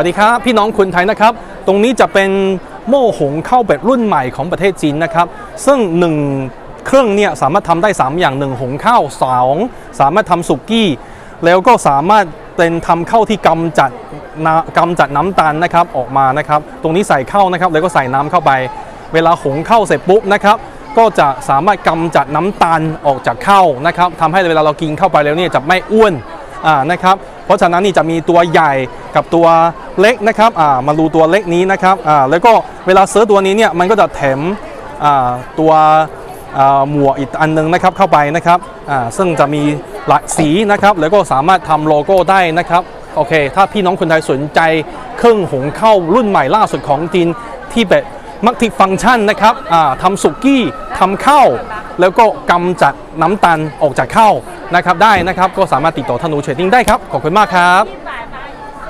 วัสดีครับพี่น้องคนไทยนะครับ ตรงนี้จะเป็นโม่หงข้าวเป็ดรุ่นใหม่ของประเทศจีนนะครับ ซึ่งหนึ่งเครื่องเนี่ยสามารถทำได้ 3 อย่างหนึ่งหงข้าวสองสามารถทำสุกี้ แล้วก็สามารถเป็นทำข้าวที่กำจัดน้ำกำจัดน้ำตาลนะครับออกมานะครับ ตรงนี้ใส่ข้าวนะครับ แล้วก็ใส่น้ำเข้าไป เวลาหุงข้าวเสร็จปุ๊บนะครับก็จะสามารถกำจัดน้ำตาลออกจากข้าวนะครับทำให้เวลาเรากินเข้าไปแล้วเนี่ยจะไม่อ้วน นะครับเพราะฉะนั้นนี่จะมีตัวใหญ่กับตัวเล็กนะครับมาดูตัวเล็กนี้นะครับแล้วก็เวลาซื้อตัวนี้เนี่ยมันก็จะแถมตัวหมวกอีกอันนึงนะครับเข้าไปนะครับซึ่งจะมีหลายสีนะครับแล้วก็สามารถทำโลโก้ได้นะครับโอเค ถ้าพี่น้องคนไทยสนใจเครื่องหุงข้าวรุ่นใหม่ล่าสุดของจีนที่แบบมัลติฟังก์ชันนะครับทำสุกี้ทำข้าว แล้วก็กำจัดน้ำตาลออกจากข้าวนะครับได้นะครับก็สามารถติดต่อธนูเทรดดิ้งได้ครับ ขอบคุณมากครับ